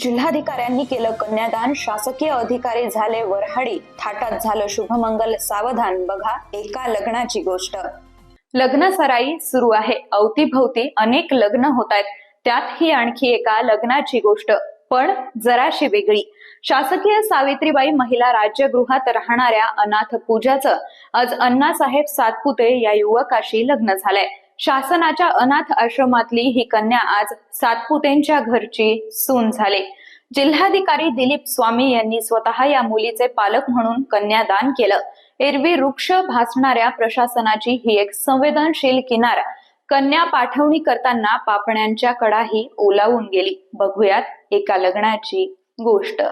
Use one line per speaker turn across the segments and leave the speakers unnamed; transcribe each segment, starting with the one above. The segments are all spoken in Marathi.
जिल्हाधिकाऱ्यांनी केलं कन्यादान. शासकीय अधिकारी झाले वरहाडी. थाटात झालं शुभमंगल सावधान. बघा एका लग्नाची गोष्ट. लग्न सराई सुरू आहे. अवतीभवती अनेक लग्न होत आहेत त्यात ही आणखी एका लग्नाची गोष्ट. पण जराशी वेगळी. शासकीय सावित्रीबाई महिला राज्यगृहात राहणाऱ्या अनाथ पूजाचं आज अण्णासाहेब सातपुते या युवकाशी लग्न झालंय. शासनाच्या अनाथ आश्रमातली ही कन्या आज सातपुतेंच्या घरची सून झाले. जिल्हाधिकारी दिलीप स्वामी यांनी स्वतः या मुलीचे पालक म्हणून कन्यादान केलं. एरवी वृक्ष भासणाऱ्या प्रशासनाची ही एक संवेदनशील किनार. कन्या पाठवणी करताना पापण्यांच्या कडाही ओलावून गेली. बघूयात एका लग्नाची गोष्ट.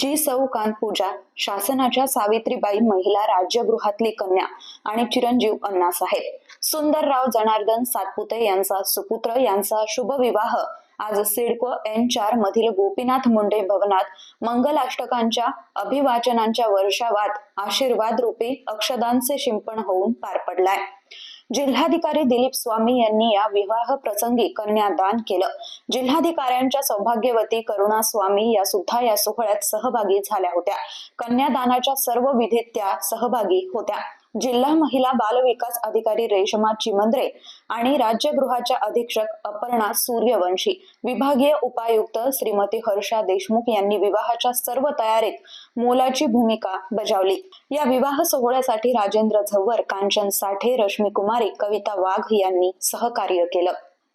जी सौ कानपूजा शासनाच्या सावित्रीबाई महिला राज्यगृहातली कन्या आणि चिरंजीव अण्णासाहेब. सुंदरराव जनार्दन सातपुते यांचा सुपुत्र यांचा शुभविवाह आज सिडको एन चार मधील गोपीनाथ मुंडे भवनात मंगलाष्टकांच्या अभिवाचनांच्या वर्षावात आशीर्वाद रूपी अक्षदांचे शिंपण होऊन पार पडलाय. जिल्हाधिकारी दिलीप स्वामी यांनी या विवाह प्रसंगी कन्यादान केलं. जिल्हाधिकाऱ्यांच्या सौभाग्यवती करुणा स्वामी या सुद्धा या सोहळ्यात सहभागी झाल्या होत्या. कन्यादानाच्या सर्व विधीत त्या सहभागी होत्या. जिल्हा महिला बाल विकास अधिकारी रेशमा चिमंद्रे आणि राज्यगृहाच्या अधीक्षक अपर्णा सूर्यवंशी विभागीय उपायुक्त श्रीमती हर्षा देशमुख यांनी विवाहाच्या सर्व तयारीत मोलाची भूमिका बजावली. या विवाह सोहळ्यासाठी राजेंद्र झव्वर कांचन साठे रश्मी कुमारी कविता वाघ यांनी सहकार्य केलं.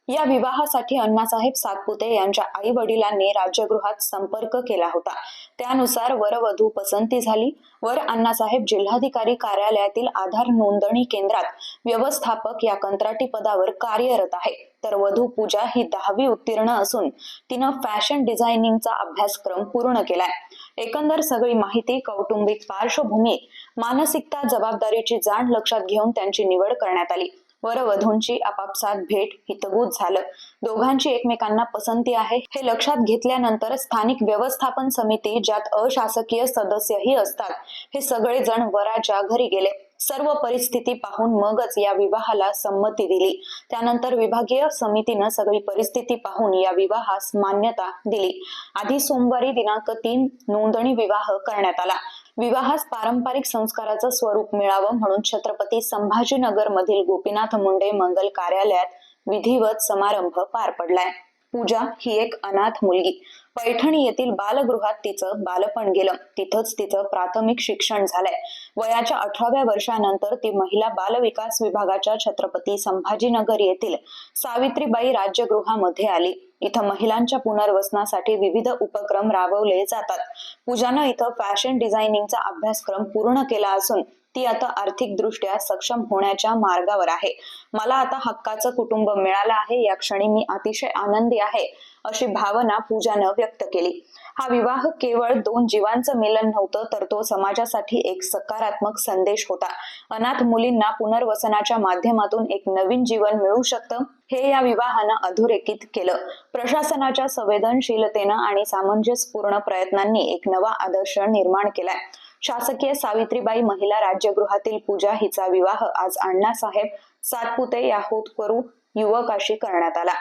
या विवाहासाठी अण्णासाहेब सातपुते यांच्या आई वडिलांनी राज्यगृहात संपर्क केला होता. त्यानुसार वरवधू पसंती झाली. वर अण्णासाहेब जिल्हाधिकारी कार्यालयातील आधार नोंदणी केंद्रात व्यवस्थापक या कंत्राटी पदावर कार्यरत आहे. तर वधू पूजा ही दहावी उत्तीर्ण असून तिनं फॅशन डिझायनिंगचा अभ्यासक्रम पूर्ण केलाय. एकंदर सगळी माहिती कौटुंबिक पार्श्वभूमी मानसिकता जबाबदारीची जाण लक्षात घेऊन त्यांची निवड करण्यात आली. वरवधूंची आपापसात भेट हितगुज झालं. दोघांची एकमेकांना पसंती आहे. हे लक्षात घेतल्यानंतर स्थानिक व्यवस्थापन समिती ज्यात अशासकीय सदस्यही असतात हे सगळे जण वराच्या घरी गेले. सर्व परिस्थिती पाहून मगच या विवाहाला संमती दिली. त्यानंतर विभागीय समितीनं सगळी परिस्थिती पाहून या विवाहास मान्यता दिली. आधी सोमवारी दिनांक तीन नोंदणी विवाह करण्यात आला. विवाहास पारंपरिक संस्काराचं स्वरूप मिळावं म्हणून छत्रपती संभाजीनगर मधील गोपीनाथ मुंडे मंगल कार्यालयात विधिवत समारंभ पार पडलाय. पूजा ही एक अनाथ मुलगी. पैठणी येथील बालगृहात तिचं बालपण गेलं. तिथंच तिचं प्राथमिक शिक्षण झालंय. वयाच्या अठराव्या वर्षानंतर ती महिला बाल विकास विभागाच्या छत्रपती संभाजीनगर येथील सावित्रीबाई राज्यगृहामध्ये आली. इथं महिलांच्या पुनर्वसनासाठी विविध उपक्रम राबवले जातात. पूजानं इथं फॅशन डिझायनिंगचा अभ्यासक्रम पूर्ण केला असून ती आता आर्थिकदृष्ट्या सक्षम होण्याच्या मार्गावर आहे. मला आता हक्काचं कुटुंब मिळालं आहे या क्षणी मी अतिशय आनंदी आहे अशी भावना पूजानं व्यक्त केली. हा विवाह केवळ दोन जीवांचं मिलन नव्हतं तर तो समाजासाठी एक सकारात्मक संदेश होता. अनाथ मुलींना पुनर्वसनाच्या माध्यमातून एक नवीन जीवन मिळू शकतं हे या विवाहानं अधोरेखित केलं. प्रशासनाच्या संवेदनशीलतेनं आणि सामंजस्यपूर्ण प्रयत्नांनी एक नवा आदर्श निर्माण केलाय. शासकीय सावित्रीबाई महिला राज्यगृहातील पूजा हिचा विवाह आज अण्णासाहेब सातपुते या होतकरू युवकाशी करण्यात आला.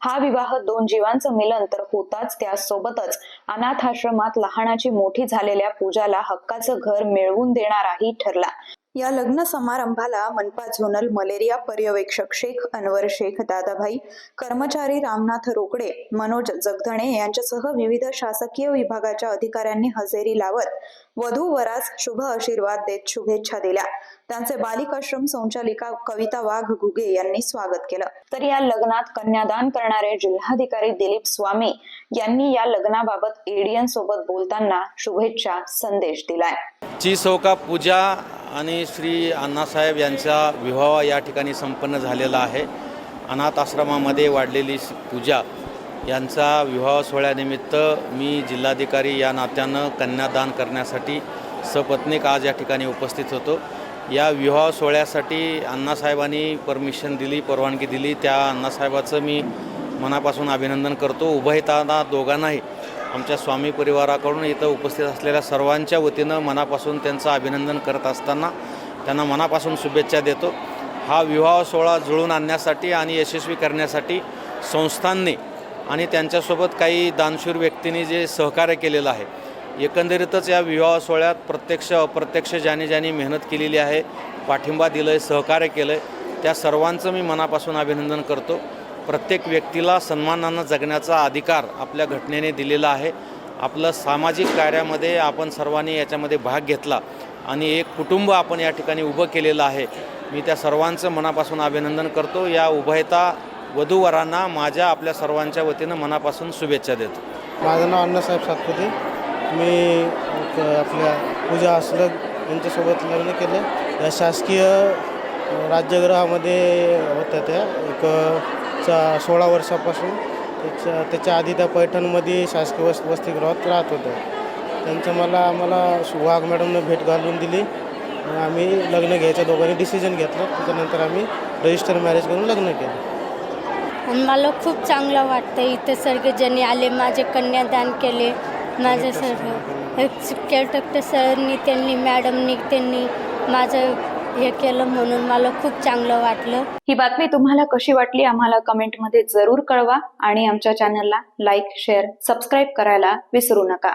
हा विवाह दोन जीवांचं मिलन तर होताच त्यासोबतच अनाथाश्रमात लहानाची मोठी झालेल्या पूजाला हक्काचं घर मिळवून देणाराही ठरला. या लग्न समारंभाला मनपा झोनल मलेरिया पर्यवेक्षक शेख अनवर शेख दादाभाई कर्मचारी रामनाथ रोकडे मनोज जगधणे यांच्यासह विविध शासकीय विभागाच्या अधिकाऱ्यांनी हजेरी लावत वधू वरास शुभ आशीर्वाद देत शुभेच्छा दिल्या. त्यांचे बालिकाश्रम संचालिका कविता वाघ घुगे यांनी स्वागत केलं. तर या लग्नात कन्यादान करणारे जिल्हाधिकारी दिलीप स्वामी यांनी या लग्नाबाबत एडियन सोबत बोलताना शुभेच्छा संदेश दिलाय.
ची सौका पूजा आणि श्री अण्णासाहेब यांचा विवाह या ठिकाणी संपन्न झालेला आहे. अनाथ आश्रमामध्ये वाढलेली पूजा. यांचा विवाह सोहळ्यानिमित्त मी जिल्हाधिकारी या नात्यानं कन्यादान करण्यासाठी सपत्नीक आज या ठिकाणी उपस्थित होतो. या विवाह सोहळ्यासाठी अण्णासाहेबांनी परमिशन दिली परवानगी दिली. त्या अण्णासाहेबाचं मी मनापासून अभिनंदन करतो. उभयताना दोघांनाही आमच्या स्वामी परिवाराकडून इथं उपस्थित असलेल्या सर्वांच्या वतीनं मनापासून त्यांचं अभिनंदन करत असताना त्यांना मनापासून शुभेच्छा देतो. हा विवाह सोहळा जुळून आणण्यासाठी आणि यशस्वी करण्यासाठी संस्थांनी आणि त्यांच्यासोबत काही दानशूर व्यक्तींनी जे सहकार्य केलेलं आहे. एकंदरीतच या विवाह सोहळ्यात प्रत्यक्ष अप्रत्यक्ष ज्याने ज्याने मेहनत केलेली आहे पाठिंबा दिलं आहे सहकार्य केलं आहे त्या सर्वांचं मी मनापासून अभिनंदन करतो. प्रत्येक व्यक्तीला सन्मानानं जगण्याचा अधिकार आपल्या घटनेने दिलेला आहे. आपलं सामाजिक कार्यामध्ये आपण सर्वांनी याच्यामध्ये भाग घेतला आणि एक कुटुंब आपण या ठिकाणी उभं केलेलं आहे. मी त्या सर्वांचं मनापासून अभिनंदन करतो. या उभयता वधूवरांना माझ्या आपल्या सर्वांच्या वतीनं मनापासून शुभेच्छा देतो.
माझं नाव अण्णासाहेब सातपुते. मी आपल्या पूजा असलग यांच्यासोबत लग्न केलं. या शासकीय राज्यगृहामध्ये होत्या त्या. एक चा सोळा वर्षापासून त्याच्या त्याच्या आधी त्या पैठणमध्ये शासकीय वस वसतिगृहात राहत होत्या. त्यांचं मला आम्हाला वाघ मॅडमनं भेट घालून दिली. आम्ही लग्न घ्यायचं दोघांनी डिसिजन घेतलं. त्याच्यानंतर आम्ही रजिस्टर मॅरेज करून लग्न केलं.
मला खूप चांगलं वाटतं इथे सर्वजणी आले माझे कन्यादान केले माझे सर्व. केळटकटे सरांनी त्यांनी मॅडमनी त्यांनी माझं हे केलं म्हणून मला खूप चांगलं वाटलं.
ही बातमी तुम्हाला कशी वाटली आम्हाला कमेंटमध्ये जरूर कळवा आणि आमच्या चॅनलला लाईक शेअर सबस्क्राईब करायला विसरू नका.